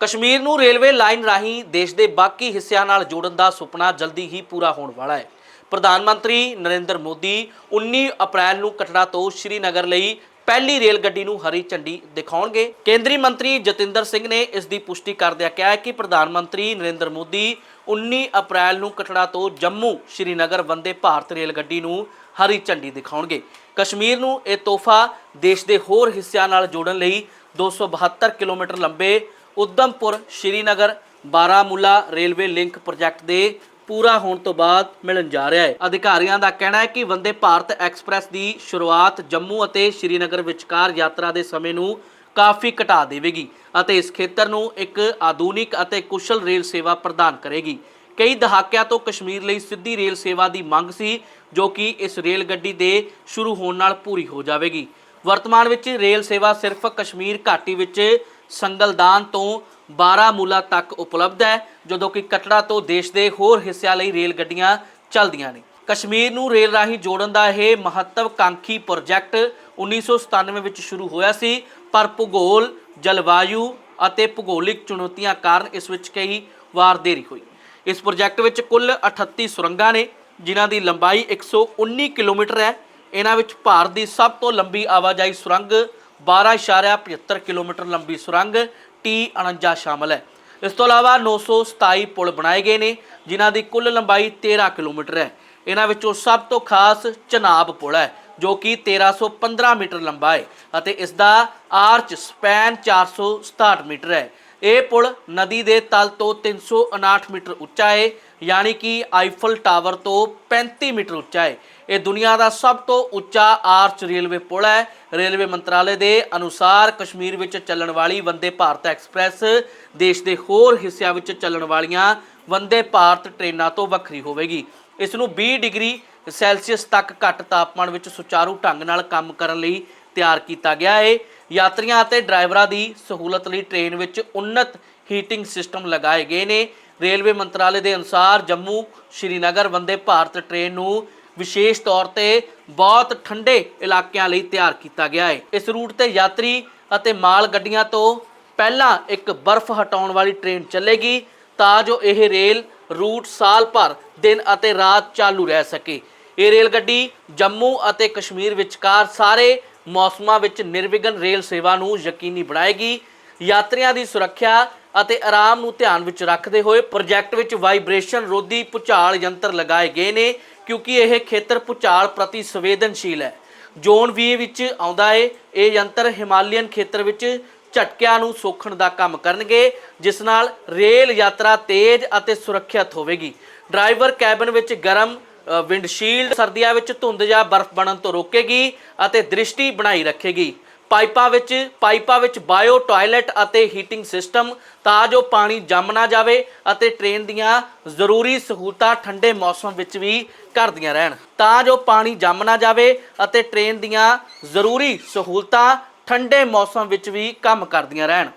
ਕਸ਼ਮੀਰ ਨੂੰ railway line ਰਾਹੀਂ ਦੇਸ਼ ਦੇ ਬਾਕੀ ਹਿੱਸਿਆਂ ਨਾਲ ਜੋੜਨ ਦਾ ਸੁਪਨਾ ਜਲਦੀ ਹੀ ਪੂਰਾ ਹੋਣ ਵਾਲਾ ਹੈ। ਪ੍ਰਧਾਨ ਮੰਤਰੀ ਨਰਿੰਦਰ ਮੋਦੀ 19 ਅਪ੍ਰੈਲ ਨੂੰ ਕਟੜਾ ਤੋਂ ਸ਼੍ਰੀਨਗਰ ਲਈ ਪਹਿਲੀ ਰੇਲ ਗੱਡੀ ਨੂੰ ਹਰੀ ਝੰਡੀ ਦਿਖਾਉਣਗੇ। ਕੇਂਦਰੀ ਮੰਤਰੀ ਜਤਿੰਦਰ ਸਿੰਘ ਨੇ ਇਸ ਦੀ ਪੁਸ਼ਟੀ ਕਰਦਿਆਂ ਕਿਹਾ ਹੈ ਕਿ ਪ੍ਰਧਾਨ ਮੰਤਰੀ ਨਰਿੰਦਰ ਮੋਦੀ 19 ਅਪ੍ਰੈਲ ਨੂੰ ਕਟੜਾ ਤੋਂ ਜੰਮੂ ਸ਼੍ਰੀਨਗਰ ਵੰਦੇ ਭਾਰਤ ਰੇਲ ਗੱਡੀ ਨੂੰ ਹਰੀ ਝੰਡੀ ਦਿਖਾਉਣਗੇ। ਕਸ਼ਮੀਰ ਨੂੰ ਇਹ ਤੋਹਫਾ ਦੇਸ਼ ਦੇ ਹੋਰ ਹਿੱਸਿਆਂ ਨਾਲ ਜੋੜਨ ਲਈ 272 ਕਿਲੋਮੀਟਰ ਲੰਬੇ Udhampur Srinagar Baramulla railway link project ਦੇ ਪੂਰਾ ਹੋਣ ਤੋਂ ਬਾਅਦ ਮਿਲਣ ਜਾ ਰਿਹਾ ਹੈ। ਅਧਿਕਾਰੀਆਂ ਦਾ ਕਹਿਣਾ ਹੈ ਕਿ ਵੰਦੇ ਭਾਰਤ ਐਕਸਪ੍ਰੈਸ ਦੀ ਸ਼ੁਰੂਆਤ ਜੰਮੂ ਅਤੇ ਸ਼੍ਰੀਨਗਰ ਵਿਚਕਾਰ ਯਾਤਰਾ ਦੇ ਸਮੇਂ ਨੂੰ ਕਾਫੀ ਘਟਾ ਦੇਵੇਗੀ ਅਤੇ ਇਸ ਖੇਤਰ ਨੂੰ ਇੱਕ ਆਧੁਨਿਕ ਅਤੇ ਕੁਸ਼ਲ ਰੇਲ ਸੇਵਾ ਪ੍ਰਦਾਨ ਕਰੇਗੀ। ਕਈ ਦਹਾਕਿਆਂ ਤੋਂ ਕਸ਼ਮੀਰ ਲਈ ਸਿੱਧੀ ਰੇਲ ਸੇਵਾ ਦੀ ਮੰਗ ਸੀ, ਜੋ ਕਿ ਇਸ ਰੇਲ ਗੱਡੀ ਦੇ ਸ਼ੁਰੂ ਹੋਣ ਨਾਲ ਪੂਰੀ ਹੋ ਜਾਵੇਗੀ। ਵਰਤਮਾਨ ਵਿੱਚ ਰੇਲ ਸੇਵਾ ਸਿਰਫ ਕਸ਼ਮੀਰ ਘਾਟੀ ਵਿੱਚ ਸੰਗਲਦਾਨ ਤੋਂ ਬਾਰਾਮੂਲਾ ਤੱਕ ਉਪਲਬਧ ਹੈ, ਜਦੋਂ ਕਿ ਕਟੜਾ ਤੋਂ ਦੇਸ਼ ਦੇ ਹੋਰ ਹਿੱਸਿਆਂ ਲਈ ਰੇਲ ਗੱਡੀਆਂ ਚੱਲਦੀਆਂ ਨੇ। ਕਸ਼ਮੀਰ ਨੂੰ ਰੇਲ ਰਾਹੀਂ ਜੋੜਨ ਦਾ ਇਹ ਮਹੱਤਵਕਾਂਖੀ ਪ੍ਰੋਜੈਕਟ 1997 ਵਿੱਚ ਸ਼ੁਰੂ ਹੋਇਆ ਸੀ, ਪਰ ਭੂਗੋਲ, ਜਲਵਾਯੂ ਅਤੇ ਭੂਗੋਲਿਕ ਚੁਣੌਤੀਆਂ ਕਾਰਨ ਇਸ ਵਿੱਚ ਕਈ ਵਾਰ ਦੇਰੀ ਹੋਈ। ਇਸ ਪ੍ਰੋਜੈਕਟ ਵਿੱਚ ਕੁੱਲ 38 ਸੁਰੰਗਾਂ ਨੇ, ਜਿਨ੍ਹਾਂ ਦੀ ਲੰਬਾਈ 119 ਕਿਲੋਮੀਟਰ ਹੈ। ਇਹਨਾਂ ਵਿੱਚ ਭਾਰਤ ਦੀ ਸਭ ਤੋਂ ਲੰਬੀ ਆਵਾਜਾਈ ਸੁਰੰਗ 12.75 ਕਿਲੋਮੀਟਰ ਲੰਬੀ ਸੁਰੰਗ T49 ਸ਼ਾਮਲ ਹੈ। ਇਸ ਤੋਂ ਇਲਾਵਾ 927 ਪੁਲ ਬਣਾਏ ਗਏ ਨੇ, ਜਿਨ੍ਹਾਂ ਦੀ ਕੁੱਲ ਲੰਬਾਈ 13 ਕਿਲੋਮੀਟਰ ਹੈ। ਇਹਨਾਂ ਵਿੱਚੋਂ ਸਭ ਤੋਂ ਖਾਸ ਚਨਾਬ ਪੁਲ ਹੈ, ਜੋ ਕਿ 1315 ਮੀਟਰ ਲੰਬਾ ਹੈ ਅਤੇ ਇਸ ਦਾ ਆਰਚ ਸਪੈਨ 467 ਮੀਟਰ ਹੈ। ਇਹ ਪੁਲ ਨਦੀ ਦੇ ਤਲ ਤੋਂ 359 ਮੀਟਰ ਉੱਚਾ ਹੈ ਯਾਨੀ ਕਿ ਆਈਫਲ ਟਾਵਰ ਤੋਂ 35 ਮੀਟਰ ਉੱਚਾ ਹੈ। ਇਹ ਦੁਨੀਆ ਦਾ ਸਭ ਤੋਂ ਉੱਚਾ ਆਰਚ ਰੇਲਵੇ ਪੁਲ ਹੈ। ਰੇਲਵੇ ਮੰਤਰਾਲੇ ਦੇ ਅਨੁਸਾਰ ਕਸ਼ਮੀਰ ਵਿੱਚ ਚੱਲਣ ਵਾਲੀ ਵੰਦੇ ਭਾਰਤ ਐਕਸਪ੍ਰੈਸ ਦੇਸ਼ ਦੇ ਹੋਰ ਹਿੱਸਿਆਂ ਵਿੱਚ ਚੱਲਣ ਵਾਲੀਆਂ ਵੰਦੇ ਭਾਰਤ ਟ੍ਰੇਨਾਂ ਤੋਂ ਵੱਖਰੀ ਹੋਵੇਗੀ। ਇਸ ਨੂੰ 20 ਡਿਗਰੀ ਸੈਲਸੀਅਸ ਤੱਕ ਘੱਟ ਤਾਪਮਾਨ ਵਿੱਚ ਸੁਚਾਰੂ ਢੰਗ ਨਾਲ ਕੰਮ ਕਰਨ ਲਈ ਤਿਆਰ ਕੀਤਾ ਗਿਆ ਹੈ। ਯਾਤਰੀਆਂ ਅਤੇ ਡਰਾਈਵਰਾਂ ਦੀ ਸਹੂਲਤ ਲਈ ਟ੍ਰੇਨ ਵਿੱਚ ਉન્નਤ ਹੀਟਿੰਗ ਸਿਸਟਮ ਲਗਾਏ ਗਏ ਨੇ। ਰੇਲਵੇ ਮੰਤਰਾਲੇ ਦੇ ਅਨੁਸਾਰ ਜੰਮੂ ਸ਼੍ਰੀਨਗਰ ਵੰਦੇ ਭਾਰਤ ਟ੍ਰੇਨ ਨੂੰ ਵਿਸ਼ੇਸ਼ ਤੌਰ ਤੇ ਬਹੁਤ ਠੰਡੇ ਇਲਾਕਿਆਂ ਲਈ ਤਿਆਰ ਕੀਤਾ ਗਿਆ ਹੈ। ਇਸ ਰੂਟ ਤੇ ਯਾਤਰੀ ਅਤੇ ਮਾਲ ਗੱਡੀਆਂ ਤੋਂ ਪਹਿਲਾਂ ਇੱਕ ਬਰਫ਼ ਹਟਾਉਣ ਵਾਲੀ ਟ੍ਰੇਨ ਚੱਲੇਗੀ ਤਾਂ ਜੋ ਇਹ ਰੇਲ ਰੂਟ ਸਾਲ ਭਰ ਦਿਨ ਅਤੇ ਰਾਤ ਚਾਲੂ ਰਹਿ ਸਕੇ। ਇਹ ਰੇਲ ਗੱਡੀ ਜੰਮੂ ਅਤੇ ਕਸ਼ਮੀਰ ਵਿਚਕਾਰ ਸਾਰੇ ਮੌਸਮਾਂ ਵਿੱਚ ਨਿਰਵਿਘਨ ਰੇਲ ਸੇਵਾ ਨੂੰ ਯਕੀਨੀ ਬਣਾਏਗੀ। ਯਾਤਰੀਆਂ ਦੀ ਸੁਰੱਖਿਆ ਅਤੇ ਆਰਾਮ ਨੂੰ ਧਿਆਨ ਵਿੱਚ ਰੱਖਦੇ ਹੋਏ ਪ੍ਰੋਜੈਕਟ ਵਿੱਚ ਵਾਈਬ੍ਰੇਸ਼ਨ ਰੋਧੀ ਭੁਚਾਲ ਯੰਤਰ ਲਗਾਏ ਗਏ ਨੇ, ਕਿਉਂਕਿ ਇਹ ਖੇਤਰ ਭੁਚਾਲ ਪ੍ਰਤੀ ਸੰਵੇਦਨਸ਼ੀਲ ਹੈ। ਜ਼ੋਨ 20 ਵਿੱਚ ਆਉਂਦਾ ਏ, ਇਹ ਯੰਤਰ ਹਿਮਾਲੀਅਨ ਖੇਤਰ ਵਿੱਚ ਝਟਕਿਆਂ ਨੂੰ ਸੋਖਣ ਦਾ ਕੰਮ ਕਰਨਗੇ, ਜਿਸ ਨਾਲ ਰੇਲ ਯਾਤਰਾ ਤੇਜ਼ ਅਤੇ ਸੁਰੱਖਿਅਤ ਹੋਵੇਗੀ। ਡਰਾਈਵਰ ਕੈਬਨ ਵਿੱਚ ਗਰਮ ਵਿੰਡਸ਼ੀਲਡ ਸਰਦੀਆਂ ਵਿੱਚ ਧੁੰਦ ਜਾਂ ਬਰਫ਼ ਬਣਨ ਤੋਂ ਰੋਕੇਗੀ ਅਤੇ ਦ੍ਰਿਸ਼ਟੀ ਬਣਾਈ ਰੱਖੇਗੀ। ਪਾਈਪਾਂ ਵਿੱਚ ਪਾਈਪਾਂ ਵਿੱਚ ਬਾਇਓ ਟਾਇਲਟ ਅਤੇ ਹੀਟਿੰਗ ਸਿਸਟਮ, ਤਾਂ ਜੋ ਪਾਣੀ ਜੰਮ ਨਾ ਜਾਵੇ ਅਤੇ ਟ੍ਰੇਨ ਦੀਆਂ ਜ਼ਰੂਰੀ ਸਹੂਲਤਾਂ ਠੰਡੇ ਮੌਸਮ ਵਿੱਚ ਵੀ ਕਰਦੀਆਂ ਰਹਿਣ। ਤਾਂ ਜੋ ਪਾਣੀ ਜੰਮ ਨਾ ਜਾਵੇ ਅਤੇ ਟ੍ਰੇਨ ਦੀਆਂ ਜ਼ਰੂਰੀ ਸਹੂਲਤਾਂ ਠੰਡੇ ਮੌਸਮ ਵਿੱਚ ਵੀ ਕੰਮ ਕਰਦੀਆਂ ਰਹਿਣ।